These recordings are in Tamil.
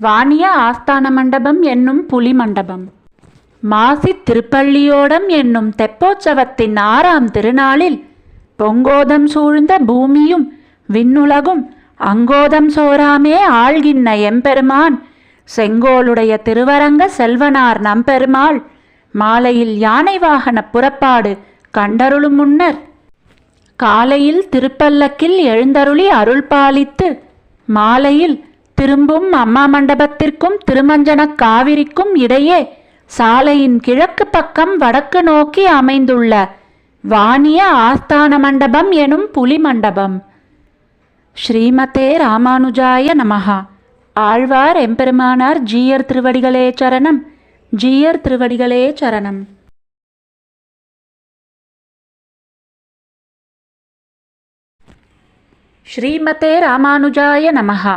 வாணிய ஆஸ்தான மண்டபம் என்னும் புலி மண்டபம். மாசித் திருப்பள்ளியோடம் என்னும் தெப்போற்சவத்தின் ஆறாம் திருநாளில் பொங்கோதம் சூழ்ந்த பூமியும் விண்ணுலகும் அங்கோதம் சோராமே ஆள்கின்ன எம்பெருமான். செங்கோலுடைய திருவரங்க செல்வனார் நம்பெருமாள். மாலையில் யானை வாகன புறப்பாடு கண்டருளும் முன்னர். காலையில் திருப்பல்லக்கில் எழுந்தருளி அருள் பாலித்து மாலையில் திரும்பும் அம்மா மண்டபத்திற்கும் திருமஞ்சன காவிரிக்கும் இடையே சாலையின் கிழக்கு பக்கம் வடக்கு நோக்கி அமைந்துள்ள வாணிய ஆஸ்தான மண்டபம் எனும் புலி மண்டபம். ஸ்ரீமதே ராமானுஜாய நமஹா. ஆழ்வார் எம்பெருமானார் ஜீயர் திருவடிகளே சரணம். ஜீயர் திருவடிகளே சரணம். ஸ்ரீமதே ராமானுஜாய நமகா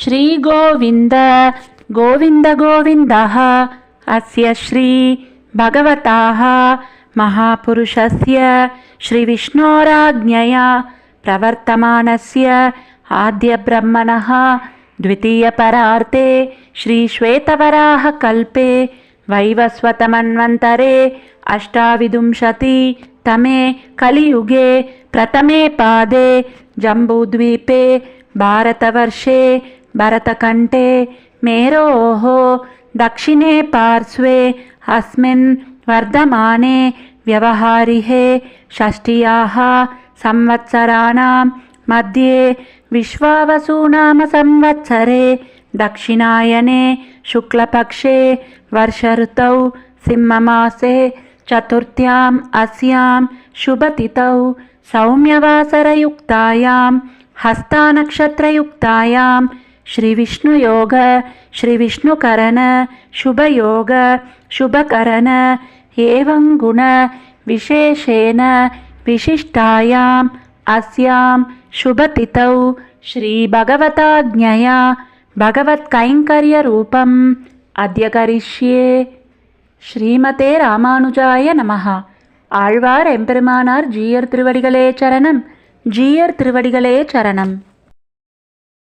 श्रीगोविन्द गोविन्द गोविन्दः अस्य श्री भगवताः महापुरुषस्य श्रीविष्णोराज्ञया प्रवर्तमानस्य आद्यब्रह्मणः द्वितीयपरार्ते श्रीश्वेतवराहकल्पे वैवस्वतमन्वन्तरे अष्टाविंशति तमे कलियुगे प्रथमे पादे जम्बूद्वीपे भारतवर्षे भरतकण्ठे मेरोः दक्षिणे पार्श्वे अस्मिन् वर्धमाने व्यवहारिहे षष्ट्याः संवत्सराणां मध्ये विश्वावसुनामसंवत्सरे दक्षिणायने शुक्लपक्षे वर्षऋतौ सिंहमासे चतुर्थ्याम् अस्यां शुभतिथौ सौम्यवासरयुक्तायां हस्तानक्षत्रयुक्तायां ಶ್ರೀ ವಿಷ್ಣು ಯೋಗ ಶ್ರೀ ವಿಷ್ಣುಕರನ ಶುಭಯೋಗ ಶುಭಕರನ ಏವಂಗುಣ ವಿಶೇಷೇನ ವಿಶಿಷ್ಟಾಯಾಂ ಅಸ್ಯಾಂ ಶುಭತಿಥೌ ಶ್ರೀ ಭಗವತಾಜ್ಞಯ ಭಗವತ್ಕೈಂಕರ್ಯರೂಪಂ ಅದ್ಯ ಕರಿಷ್ಯೆ ಶ್ರೀಮತೆ ರಾಮಾನುಜಾಯ ನಮಃ ಆಳ್ವಾರ್ ಎಂಪೆರುಮಾನಾರ್ ಜೀಯರ್ ತಿರುವಡಿಗಳೇ ಚರಣಂ ಜೀಯರ್ ತಿರುವಡಿಗಳೇ ಚರಣಂ